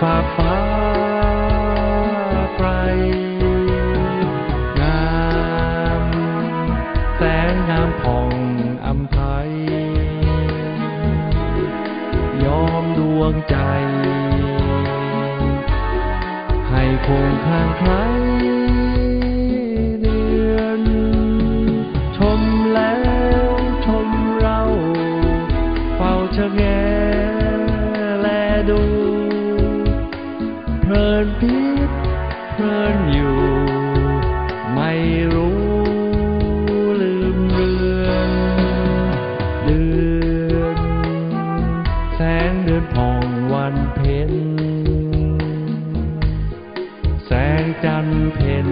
ฟ้าฟ้าไกลงามแสงงามผ่องอำไพยยอมดวงใจ ให้คงข้างใครเดือนชมแล้วชมเรา เฝ้าชะแงแลดู เดือน แสงเดือนผ่องวันเพ็ญแสงจันทร์เพ็ญ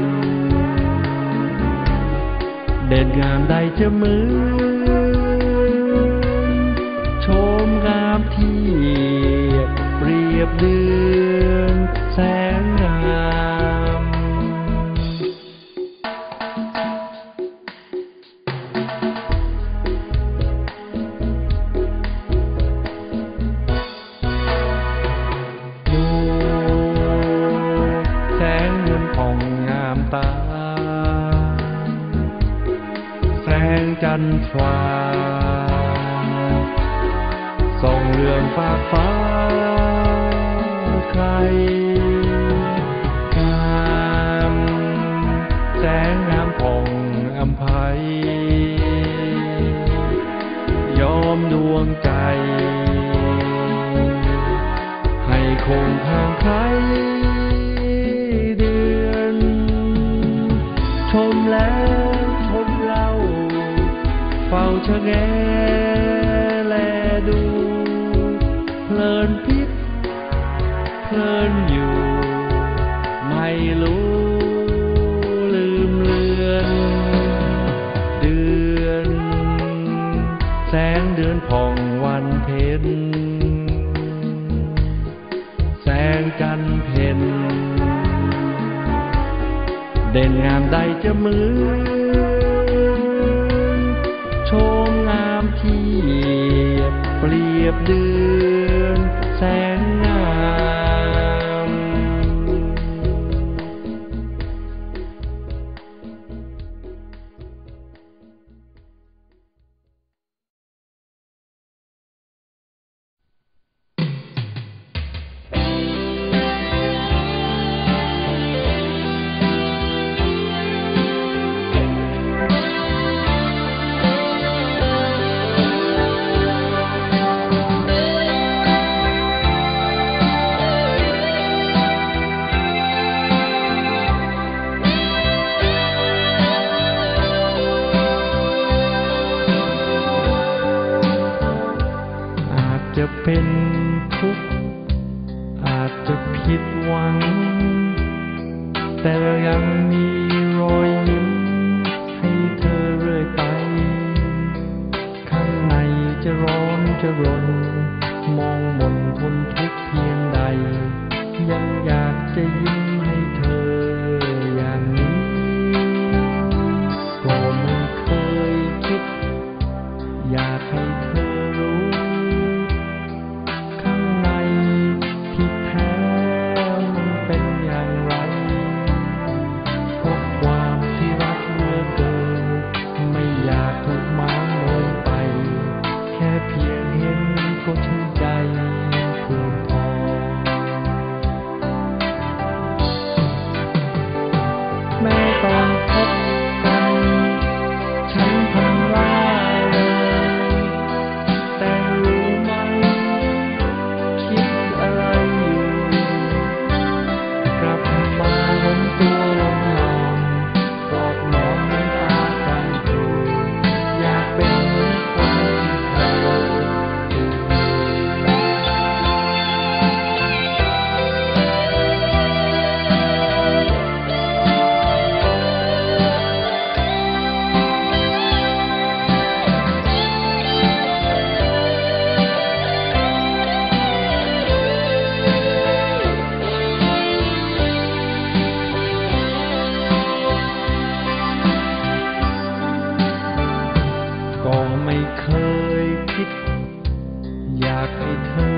เด่นงามใดจะเหมือนชมงามเทียบเปรียบเดือนแสง จันทราส่องเรืองฟ้ากฟ้าใครงามแสงงามผ่องอำไพยอมดวงใจ ชะแงแลดู เพลินพิษ เพลินอยู่ ไม่รู้ลืมเลือน เดือน แสงเดือนผ่องวันเพ็ญแสงจันเพ็ญเด่นงามใดจะเหมือน เปรียบเดือน จะเป็นทุกข์อาจจะผิดหวัง แต่เรายังมีรอยยิ้มให้เธอเรื่อยไป ข้างในจะร้อนจะรนากให้เธอ